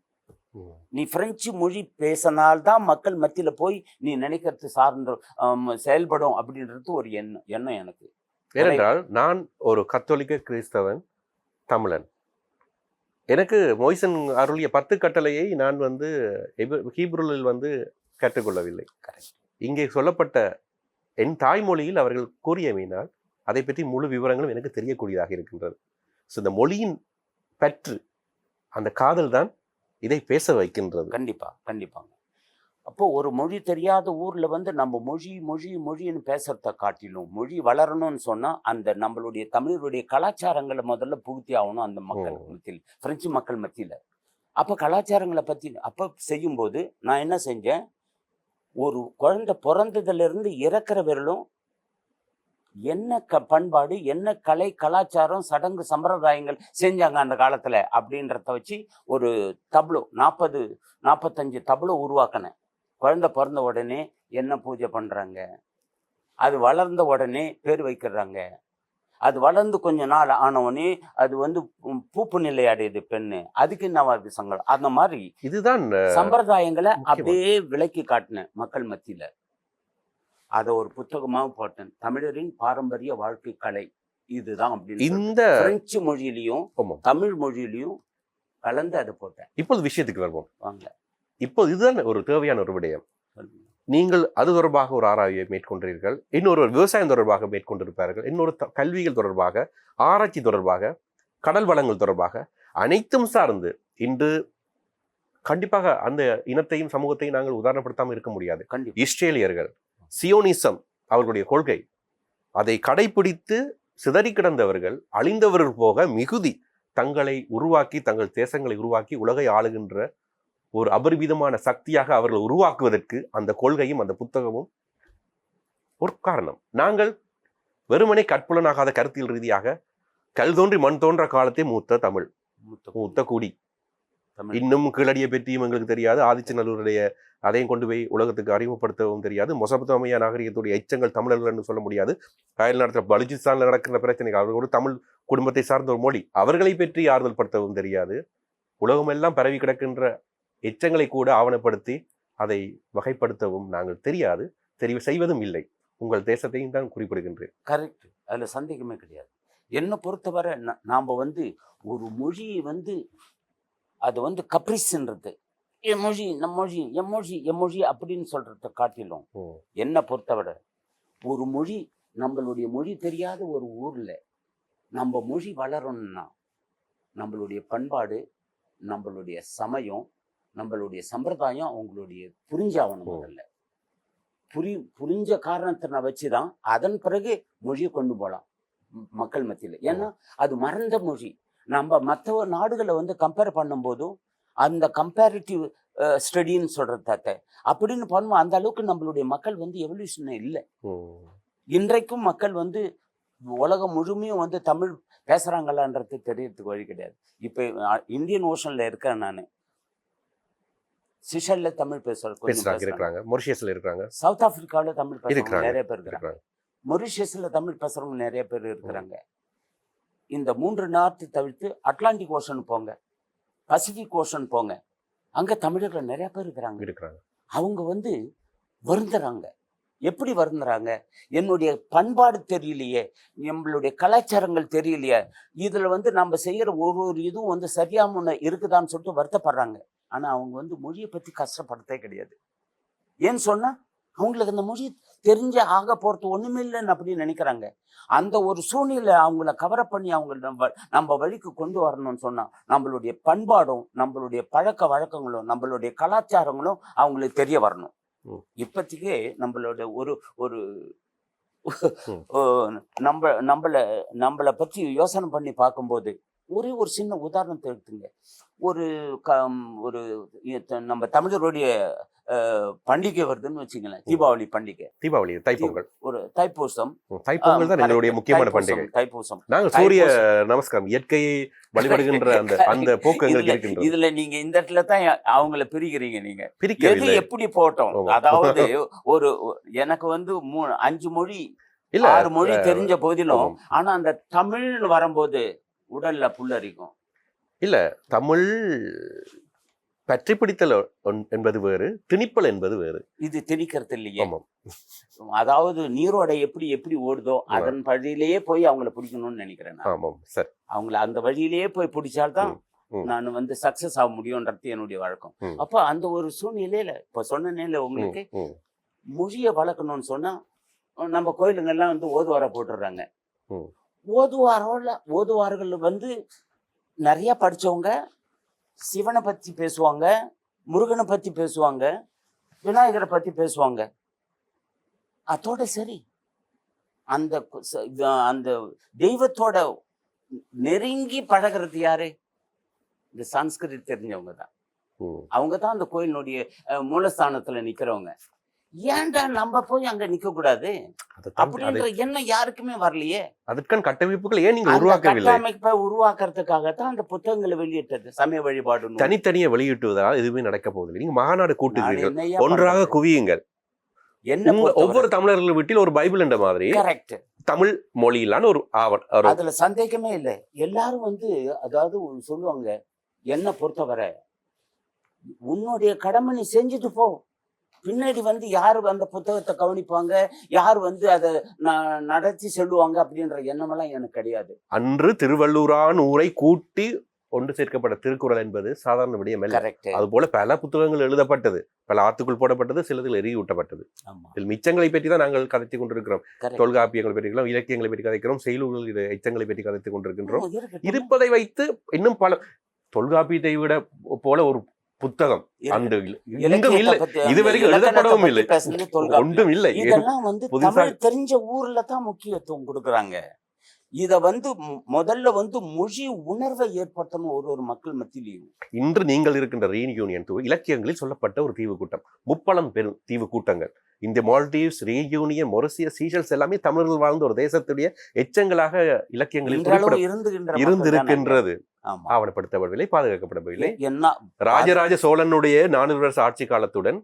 நீ பிரெஞ்சு மொழி பேசினால்தான் மக்கள் மத்தியில போய் நீ நினைக்கிறது சார்ந்த செயல்படும் அப்படின்றது ஒரு எண்ணம் எண்ணம் எனக்கு. ஏனென்றால் நான் ஒரு கத்தோலிக்க கிறிஸ்தவன் தமிழன். எனக்கு மொய்சன் அருளிய பத்து கட்டளையை நான் வந்து ஹீப்ருவில் வந்து கற்றுக்கொள்ளவில்லை. இங்கே சொல்லப்பட்ட என் தாய்மொழியில் அவர்கள் கூறியமையினால் அதை பற்றி முழு விவரங்களும் எனக்கு தெரியக்கூடியதாக இருக்கின்றது. ஸோ இந்த மொழியின் பற்று அந்த காதல் தான் இதை பேச வைக்கின்றது. கண்டிப்பா கண்டிப்பாங்க. அப்போ ஒரு மொழி தெரியாத ஊர்ல வந்து நம்ம மொழி மொழி மொழின்னு பேசுறத காட்டிலும் மொழி வளரணும்னு சொன்னா அந்த நம்மளுடைய தமிழருடைய கலாச்சாரங்களை முதல்ல புகுத்தி ஆகணும் அந்த மக்கள். மத்தியில் பிரெஞ்சு மக்கள் மத்தியில. அப்ப கலாச்சாரங்களை பத்தி அப்ப செய்யும்போது நான் என்ன செஞ்சேன்? ஒரு குழந்தை பிறந்ததுல இருந்து இறக்குற வரையிலும் என்ன க பண்பாடு என்ன கலை கலாச்சாரம் சடங்கு சம்பிரதாயங்கள் செஞ்சாங்க அந்த காலத்துல அப்படின்றத வச்சு ஒரு தப்ளோ நாற்பது நாற்பத்தஞ்சு தப்ளோ உருவாக்கினேன். குழந்தை பிறந்த உடனே என்ன பூஜை பண்றாங்க? அது வளர்ந்த உடனே பேர் வைக்கிறாங்க. அது வளர்ந்து கொஞ்ச நாள் ஆன உடனே அது வந்து பூப்பு நிலை அடையுது பெண்ணு. அதுக்கு என்ன சங்கடம்? அந்த மாதிரி இதுதான் சம்பிரதாயங்களை. அப்படியே விளக்கி காட்டினேன் மக்கள் மத்தியில. அதை ஒரு புத்தகமாக போட்டேன். தமிழரின் பாரம்பரிய வாழ்க்கை கலை இதுதான் அப்படின்னு இந்த பிரெஞ்சு மொழியிலையும். தமிழ் மொழியிலையும் கலந்து அதை போட்டேன். இப்போது விஷயத்துக்கு வருவோம். வாங்க. இப்போ இதுதான் ஒரு தேவையான ஒரு விடயம். நீங்கள் அது தொடர்பாக ஒரு ஆராய்ச்சியை மேற்கொண்டீர்கள் இன்னொரு விவசாயம் தொடர்பாக மேற்கொண்டிருப்பார்கள் இன்னொரு கல்விகள் தொடர்பாக ஆராய்ச்சி தொடர்பாக கடல் வளங்கள் தொடர்பாக அனைத்தும் சார்ந்து இன்று கண்டிப்பாக அந்த இனத்தையும் சமூகத்தையும் நாங்கள் உதாரணப்படுத்தாமல் இருக்க முடியாது இஸ்ரேலியர்கள் சியோனிசம் அவர்களுடைய கொள்கை அதை கடைபிடித்து சிதறி கிடந்தவர்கள் அழிந்தவர்கள் போக மிகுதி தங்களை உருவாக்கி தங்கள் தேசங்களை உருவாக்கி உலகை ஆளுகின்ற ஒரு அபரிவிதமான சக்தியாக அவர்களை உருவாக்குவதற்கு அந்த கொள்கையும் அந்த புத்தகமும் ஒரு காரணம். நாங்கள் வெறுமனே கற்புலனாகாத கருத்தியல் ரீதியாக கல் தோன்றி மண் தோன்ற காலத்தே மூத்த தமிழ். மூத்த குடி. இன்னும் கீழடியை பற்றியும் எங்களுக்கு தெரியாது. ஆதிச்சநல்லூருடைய அதையும் கொண்டு போய் உலகத்துக்கு அறிமுகப்படுத்தவும் தெரியாது. மொசபத்தோமையா நாகரிகத்துடைய எச்சங்கள் தமிழர்கள் என்று சொல்ல முடியாது. அயல் நடத்துகிற பலுச்சிஸ்தானில் நடக்கிற பிரச்சனைகள் அவர்கள் ஒரு தமிழ் குடும்பத்தை சார்ந்த ஒரு மொழி. அவர்களை பற்றி ஆறுதல் படுத்தவும் தெரியாது. உலகமெல்லாம் பரவி கிடக்கின்ற எச்சங்களை கூட ஆவணப்படுத்தி அதை வகைப்படுத்தவும் நாங்கள் தெரியாது தெரிவு செய்வதும் இல்லை. உங்கள் தேசத்தையும் தான் குறிப்பிடுகின்றேன். கரெக்ட் அதுல சந்தேகமே கிடையாது. என்னை பொறுத்தவரை நாம வந்து ஒரு மொழியை வந்து அது வந்து கப்ரிஸ்ன்றது. என் மொழி நம் மொழி என் மொழி என் மொழி அப்படின்னு சொல்றத காட்டிலும். என்னை பொறுத்தவரை ஒரு மொழி நம்மளுடைய மொழி தெரியாத ஒரு ஊர்ல நம்ம மொழி வளரணும்னா நம்மளுடைய பண்பாடு நம்மளுடைய சமயம் நம்மளுடைய சம்பிரதாயம் அவங்களுடைய புரிஞ்சாகணும். முதல்ல. புரி புரிஞ்ச காரணத்தினை வச்சுதான் அதன் பிறகு மொழியை கொண்டு போகலாம் மக்கள் மத்தியில். ஏன்னா அது மறந்த மொழி. நம்ம மற்ற நாடுகளை வந்து கம்பேர் பண்ணும்போதும் அந்த கம்பேரிட்டிவ் ஸ்டடின்னு சொல்றத அப்படின்னு பண்ணும்போது அந்த அளவுக்கு நம்மளுடைய மக்கள் வந்து எவல்யூஷன் இல்லை. இன்றைக்கும் மக்கள் வந்து உலகம் முழுமையும் வந்து தமிழ் பேசுறாங்களான்றது தெரியறதுக்கு வழி கிடையாது. இப்போ இந்தியன் ஓஷன்ல இருக்கேன் நான். சிஷல்ல தமிழ் பேசுறாங்க பேசுறாங்க. இருக்கிறாங்க. மொரிஷியஸ்ல இருக்கிறாங்க. சவுத் ஆப்பிரிக்கால தமிழ் இருக்கிறாங்க. நிறைய பேர் இருக்கிறாங்க. மொரிஷியஸ்ல தமிழ் பேசுறவங்க நிறைய பேர் இருக்கிறாங்க. இந்த மூன்று நார்த்து தவிர்த்து அட்லாண்டிக் ஓஷன் போங்க. பசிபிக் ஓஷன் போங்க. அங்க தமிழர்கள் நிறைய பேர் இருக்கிறாங்க. இருக்கிறாங்க. அவங்க வந்து வருந்துறாங்க. எப்படி வருந்துறாங்க? என்னுடைய பண்பாடு தெரியலையே நம்மளுடைய கலாச்சாரங்கள் தெரியலையே இதில் வந்து நம்ம செய்கிற ஒரு ஒரு இதுவும் வந்து சரியாம இருக்குதான்னு சொல்லிட்டு வருத்தப்படுறாங்க. ஆனால் அவங்க வந்து மொழியை பற்றி கஷ்டப்படுறதே கிடையாது. ஏன்னு சொன்னால் அவங்களுக்கு அந்த மொழி தெரிஞ்ச ஆக போகிறது ஒன்றுமே இல்லைன்னு அப்படின்னு நினைக்கிறாங்க. அந்த ஒரு சூழ்நிலை அவங்கள கவரப் பண்ணி அவங்க நம்ம நம்ம வழிக்கு கொண்டு வரணும்னு சொன்னால் நம்மளுடைய பண்பாடும் நம்மளுடைய பழக்க வழக்கங்களும் நம்மளுடைய கலாச்சாரங்களும் அவங்களுக்கு தெரிய வரணும். இப்போதைக்கு நம்மளோட ஒரு ஒரு நம்ம நம்மள நம்மளை பற்றி யோசனை பண்ணி பார்க்கும்போது ஒரே ஒரு சின்ன உதாரணத்தை எடுத்துங்க. ஒரு க ஒரு நம்ம தமிழருடைய பண்டிகை வருதுன்னு வச்சுங்களேன் தீபாவளி பண்டிகை. தீபாவளி தைப்பொங்கல். ஒரு தைப்பூசம். தைப்பொங்கல் தான் எங்களுடைய. முக்கியமான பண்டிகை. தைப்பூசம். நாங்கள் சூரிய நமஸ்காரம் இயற்கையை வழிபடுகின்ற அந்த *laughs* அந்த போக்கு எங்களுக்கு இதுல நீங்க இந்த இடத்துல தான் அவங்கள பிரிக்கிறீங்க நீங்க. பிரிக்கவில்லை எப்படி போட்டோம். அதாவது *laughs* ஒரு எனக்கு வந்து மூணு அஞ்சு மொழி இல்ல ஆறு மொழி தெரிஞ்ச போதிலும். ஆனா அந்த தமிழ்னு வரும்போது உடல்ல புல்லரிக்கும். தமிழ் பற்றி பிடித்தல் என்பது வேறு திணிப்பல் என்பது வேறு இது திணிக்கிறது இல்லையே ஆமாம் அதாவது நீரோடை எப்படி எப்படி ஓடுதோ அதன் வழியிலேயே போய் அவங்கள பிடிக்கணும்னு நினைக்கிறேன் நான். ஆமாம் சரி அவங்கள அந்த வழியிலேயே போய் பிடிச்சால்தான். நான் வந்து சக்சஸ் ஆக முடியும்ன்றது என்னுடைய வழக்கம். அப்ப அந்த ஒரு சூழ்நிலையில இப்ப சொன்னேன்ல உங்களுக்கு மொழியை வளர்க்கணும்னு சொன்னா நம்ம கோயிலுங்கெல்லாம் வந்து ஓதுவார போட்டுடுறாங்க ம். ஓதுவாரோட ஓதுவார்கள் வந்து நிறைய படிச்சவங்க சிவனை பத்தி பேசுவாங்க முருகனை பத்தி பேசுவாங்க விநாயகரை பத்தி பேசுவாங்க. அதோட சரி. அந்த அந்த தெய்வத்தோட நெருங்கி பழகிறது யாரு? இந்த சான்ஸ்கிரிட் தெரிஞ்சவங்க தான். அவங்க தான் அந்த கோயிலினுடைய மூலஸ்தானத்துல நிக்கிறவங்க. ஏன்டா நம்ம போய் அங்க நிக்க கூடாது அப்படின்ற எண்ணம் யாருக்குமே வரலையே. அதற்கான கட்டமைப்புகளை ஏன் நீங்க உருவாக்கவில்லை? கட்டமைப்பை உருவாக்குறதுக்காகத்தான் அந்த புத்தகங்களை வெளியிட்டது சமய வழிபாடு. தனித்தனியே வெளியிட்டுவதால் எதுவுமே நடக்க போவதில்லை. நீங்க மாநாடு கூட்டுகிறீர்கள் ஒன்றாக? குவியுங்கள். என்ன ஒவ்வொரு தமிழர்கள் வீட்டில் ஒரு பைபிள் என்ற மாதிரி கரெக்ட் தமிழ் மொழியிலான ஒரு ஆவணம் ஒரு அதுல சந்தேகமே இல்லை. எல்லாரும் வந்து அதாவது சொல்லுவாங்க என்ன பொறுத்தவரை உன்னுடைய கடமை நீ செஞ்சுட்டு போ. பின்னாடி வந்து யாரு அந்த புத்தகத்தை கவனிப்பாங்க? யார் வந்து அதை நடத்தி சொல்லுவாங்க அப்படின்ற எண்ணமெல்லாம் எனக்கு கிடையாது. அன்று திருவள்ளூரான் ஊரை கூட்டி ஒன்று சேர்க்கப்பட்ட திருக்குறள் என்பது சாதாரண விடயம் அது போல பல புத்தகங்கள் எழுதப்பட்டது. பல ஆத்துக்குள் போடப்பட்டது சிலதில் எரியூட்டப்பட்டது. இதில் மிச்சங்களை பற்றி தான் நாங்கள் கதைத்துக் கொண்டிருக்கிறோம். தொல்காப்பியங்களை பற்றி இலக்கியங்களை பற்றி கதைக்கிறோம் செயலூர்கள் இது எச்சங்களை பற்றி கதைத்துக் கொண்டிருக்கின்றோம். இருப்பதை வைத்து இன்னும் பல தொல்காப்பியத்தை விட போல ஒரு புத்தகம். அந்த எங்கும் இல்லை. இதுவரைக்கும் எழுதப்படவும் இல்லை. ஒன்றும் இல்லை. இதெல்லாம் வந்து தமிழ் தெரிஞ்ச ஊர்ல தான் முக்கியத்துவம் கொடுக்குறாங்க. இத வந்து முதல்ல வந்து மொழி உணர்வை ஏற்படுத்தணும் ஒரு ஒரு மக்கள் மத்தியிலையும். இன்று நீங்கள் இருக்கின்ற ரீயூனியன் டூர் இலக்கியங்களில் சொல்லப்பட்ட ஒரு தீவு கூட்டம். முப்பழம் பெரும் தீவு கூட்டங்கள். இந்த மால்டீவ்ஸ் ரீயூனியன் மொரசிய சீஷல்ஸ் எல்லாமே தமிழர்கள் வாழ்ந்த ஒரு தேசத்துடைய எச்சங்களாக இலக்கியங்களில். இருந்திருக்கின்றது. ஆவணப்படுத்தப்படவில்லை பாதுகாக்கப்படவில்லை. என்ன? ராஜராஜ சோழனுடைய நானூறு வருஷ ஆட்சி காலத்துடன்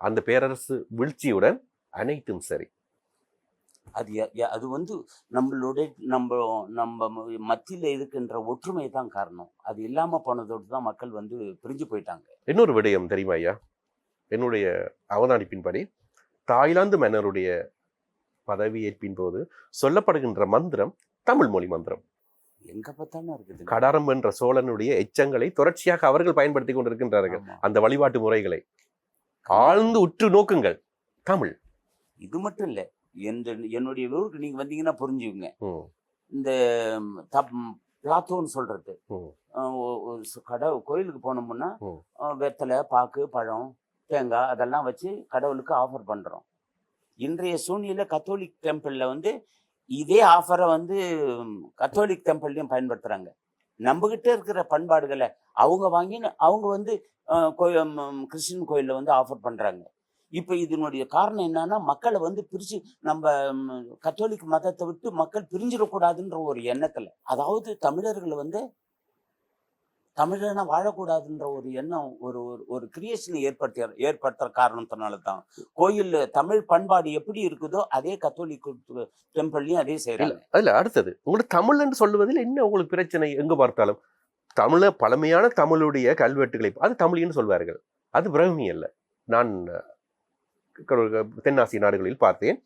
அந்த பேரரசு வீழ்ச்சியுடன் அனைத்தும் சரி. அது அது வந்து நம்மளுடைய நம்ம நம்ம மத்தியில இருக்கின்ற ஒற்றுமை தான் காரணம். அது இல்லாம போனதோடு தான் மக்கள் வந்து பிரிஞ்சு போயிட்டாங்க. இன்னொரு விடயம் தெரியுமா ஐயா? என்னுடைய அவதானிப்பின்படி தாய்லாந்து மன்னருடைய பதவியேற்பின் போது சொல்லப்படுகின்ற மந்திரம் தமிழ் மொழி மந்திரம். எங்க பார்த்தாலும் இருக்குது. கடாரம் என்ற சோழனுடைய எச்சங்களை தொடர்ச்சியாக அவர்கள் பயன்படுத்தி கொண்டிருக்கின்றார்கள். அந்த வழிபாட்டு முறைகளை. ஆழ்ந்து உற்று நோக்குங்கள் தமிழ். இது மட்டும் இல்ல எந்த என்னுடைய ஊருக்கு நீங்க வந்தீங்கன்னா புரிஞ்சுக்குங்க. இந்த தப்- பிளாத்தோன்னு சொல்றது. ம். அஹ் ஒ- ஒரு சு- கடை கோயிலுக்கு போனோம்னா வெத்தலை பாக்கு பழம் தேங்காய் அதெல்லாம் வச்சு கடவுளுக்கு ஆஃபர் பண்றோம். இன்றைய சூழ்நிலை கத்தோலிக் டெம்பிள்ல வந்து இதே ஆஃபரை வந்து கத்தோலிக் டெம்பிள்லயும் பயன்படுத்துறாங்க. நம்மகிட்ட இருக்கிற பண்பாடுகளை அவங்க வாங்கி அவங்க வந்து கிறிஸ்டின் கோயில்ல வந்து ஆஃபர் பண்றாங்க. இப்போ இதனுடைய காரணம் என்னன்னா மக்களை வந்து பிரிச்சு நம்ம கத்தோலிக் மதத்தை விட்டு மக்கள் பிரிஞ்சிடக்கூடாதுன்ற ஒரு எண்ணத்துல அதாவது தமிழர்கள் வந்து தமிழனா வாழக்கூடாதுன்ற ஒரு எண்ணம் ஒரு ஒரு- ஒரு கிரியேஷனை ஏற்படுத்தி ஏற்படுத்துற காரணத்தினால தான் கோயில்ல தமிழ் பண்பாடு எப்படி இருக்குதோ அதே கத்தோலிக் டெம்பிள்லயும் அதே செய்யறாங்க அதுல அடுத்தது உங்களுக்கு தமிழ் என்று சொல்லுவதில் என்ன உங்களுக்கு பிரச்சனை எங்க பார்த்தாலும்? தமிழ பழமையான தமிழுடைய கல்வெட்டுகளை அது தமிழ்னு சொல்வார்கள். அது பிரகமி அல்ல நான் தென்னாசிய நாடுகளில் பார்த்தேன்.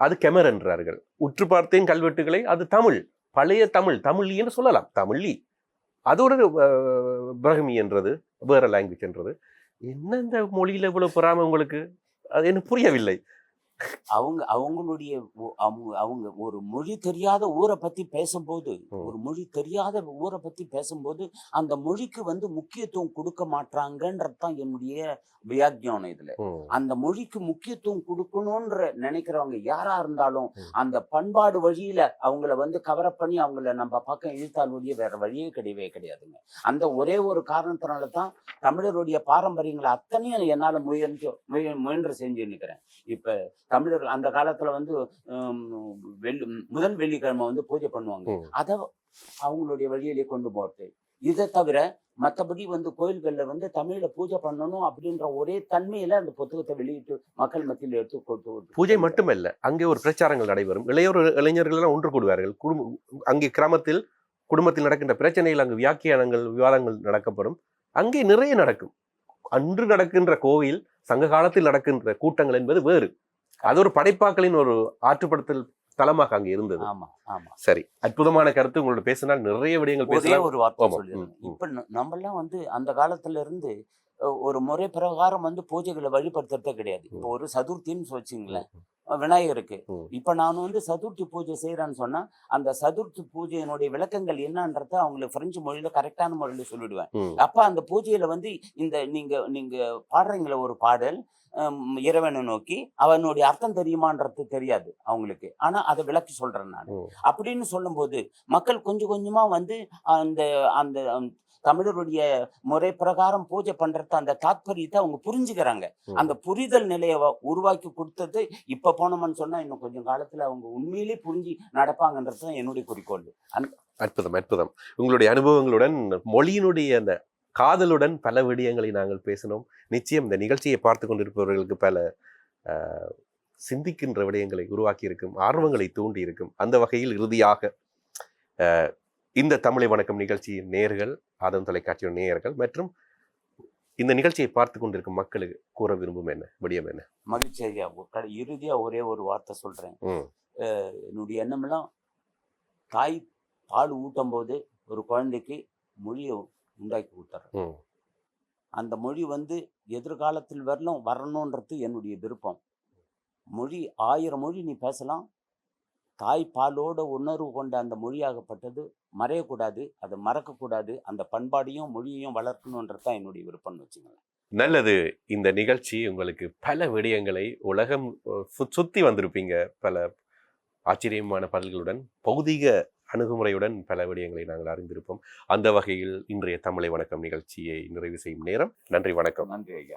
அது கெமர் என்றார்கள். உற்று பார்த்தேன் கல்வெட்டுகளை. அது தமிழ். பழைய தமிழ். தமிழ் என்று சொல்லலாம். தமிழி. அது ஒரு பிரகமி என்றது. வேற லாங்குவேஜ் என்றது. என்ன இந்த மொழியில் இவ்வளோ பொறாமல் உங்களுக்கு? அது எனக்கு புரியவில்லை. அவங்க அவங்களுடைய அவங்க அவங்க ஒரு மொழி தெரியாத ஊரை பத்தி பேசும்போது. ஒரு மொழி தெரியாத ஊரை பத்தி பேசும்போது அந்த மொழிக்கு வந்து முக்கியத்துவம் கொடுக்க மாட்டாங்கன்றது தான் என்னுடைய வியாக்கியானம் இதுல அந்த மொழிக்கு முக்கியத்துவம் கொடுக்கணும்ன்ற நினைக்கிறவங்க யாரா இருந்தாலும். அந்த பண்பாடு வழியில அவங்கள வந்து கவரப் பண்ணி அவங்கள நம்ம பக்கம் இழுத்தால் ஒழிய வேற வழியே கிடையவே கிடையாதுங்க அந்த ஒரே ஒரு காரணத்தினால தான் தமிழருடைய பாரம்பரியங்களை அத்தனையும் என்னால முயன்று முய- முயன்று செஞ்சு நிற்கிறேன் இப்ப தமிழர்கள் அந்த காலத்துல வந்து வெள்ளி முதல் வெள்ளிக்கிழமை வந்து பூஜை பண்ணுவாங்க. அத அவங்களுடைய வழியிலே கொண்டு போறது. இதை தவிர மத்தபடி வந்து கோயில்கள்ல வந்து தமிழ்ல பூஜை பண்ணணும் அப்படின்ற ஒரே தன்மையில அந்த புத்தகத்தை வெளியிட்டு மக்கள் மத்தியில் எடுத்து கொடுத்து பூஜை மட்டுமல்ல அங்கே ஒரு பிரச்சாரங்கள் நடைபெறும். இளையோர் இளைஞர்கள் எல்லாம் ஒன்று கூடுவார்கள். குடும்ப அங்கே கிராமத்தில் குடும்பத்தில் நடக்கின்ற பிரச்சனைகள் அங்கு வியாக்கியானங்கள் விவாதங்கள் நடக்கப்படும். அங்கே நிறைய நடக்கும். அன்று நடக்கின்ற கோவில் சங்க காலத்தில் நடக்கின்ற கூட்டங்கள் என்பது வேறு. அது ஒரு படைப்பாக்களின் ஒரு ஆற்றுப்படுத்தல் தளமாக அங்கே இருந்தது. ஆமா ஆமா. சரி அற்புதமான கருத்து உங்களோட பேசினால் நிறைய விடயங்கள் பேசலாம் ஒரு வார்த்தை. சொல்லிடுறேன். இப்ப ந- நம்மலாம் வந்து அந்த காலத்துல இருந்து ஒரு முறை பிரகாரம் வந்து பூஜைகளை வழிபடுத்துறதே கிடையாது. இப்போ ஒரு சதுர்த்தின்னு வச்சுங்களேன். விநாயகருக்கு. இப்ப நான் வந்து சதுர்த்தி பூஜை செய்யறேன்னு சொன்னா அந்த சதுர்த்தி பூஜையினுடைய விளக்கங்கள் என்னன்றத அவங்களுக்கு பிரெஞ்சு மொழியில கரெக்டான முறையில சொல்லிடுவேன். அப்ப அந்த பூஜையில வந்து இந்த நீங்க நீங்க பாடுறீங்களே ஒரு பாடல் இறைவனை நோக்கி அவனுடைய அர்த்தம் தெரியுமான்றது தெரியாது அவங்களுக்கு. ஆனா அதை விளக்கி சொல்றேன் நான். அப்படின்னு சொல்லும்போது மக்கள் கொஞ்சம் கொஞ்சமா வந்து அந்த அந்த தமிழருடைய முறை பிரகாரம் பூஜை பண்றது அந்த தாத்பரியத்தை அவங்க புரிஞ்சுக்கிறாங்க. அந்த புரிதல் நிலையை உருவாக்கி கொடுத்தது இப்ப போனோம்னு சொன்னா இன்னும் கொஞ்சம் காலத்துல அவங்க உண்மையிலேயே புரிஞ்சு நடப்பாங்கன்றது தான் என்னுடைய குறிக்கோள். அற்புதம் அற்புதம். உங்களுடைய அனுபவங்களுடன் மொழியினுடைய அந்த காதலுடன் பல விடயங்களை நாங்கள் பேசினோம். நிச்சயம் இந்த நிகழ்ச்சியை பார்த்து கொண்டிருப்பவர்களுக்கு பல சிந்திக்கின்ற விடயங்களை உருவாக்கி இருக்கும் ஆர்வங்களை தூண்டி இருக்கும் அந்த வகையில் இறுதியாக இந்த தமிழை வணக்கம் நிகழ்ச்சியின் நேர்கள் ஆதம் தொலைக்காட்சியின் நேயர்கள் மற்றும் இந்த நிகழ்ச்சியை பார்த்து கொண்டிருக்கும் மக்களுக்கு கூற விரும்பும் என்ன விடயம் என்ன? மகிழ்ச்சியா ஒரு கட- இறுதியா ஒரே ஒரு வார்த்தை சொல்றேன். ம், என்னுடைய எண்ணமெல்லாம் தாய் பால் ஊட்டும் போது ஒரு குழந்தைக்கு மொழியை உண்டாக்கி கொடுத்துறேன் ம், அந்த மொழி வந்து எதிர்காலத்தில் வரலும் வரணுன்றது என்னுடைய விருப்பம். மொழி ஆயிரம் மொழி நீ பேசலாம். தாய் பாலோட உணர்வு கொண்ட அந்த மொழியாகப்பட்டது மறையக்கூடாது அதை மறக்கக்கூடாது. அந்த பண்பாடையும் மொழியையும் வளர்க்கணுன்றது தான் என்னுடைய விருப்பம்னு வச்சுக்கோங்க நல்லது. இந்த நிகழ்ச்சி உங்களுக்கு பல விடயங்களை உலகம் அஹ், சு- சுத்தி வந்திருப்பீங்க. பல ஆச்சரியமான பதில்களுடன் பௌதிக அணுகுமுறையுடன் பல விடயங்களை நாங்கள் அறிந்திருப்போம். அந்த வகையில் இன்றைய தமிழை வணக்கம் நிகழ்ச்சியை நிறைவு செய்யும் நேரம். நன்றி வணக்கம். நன்றி ஐயா.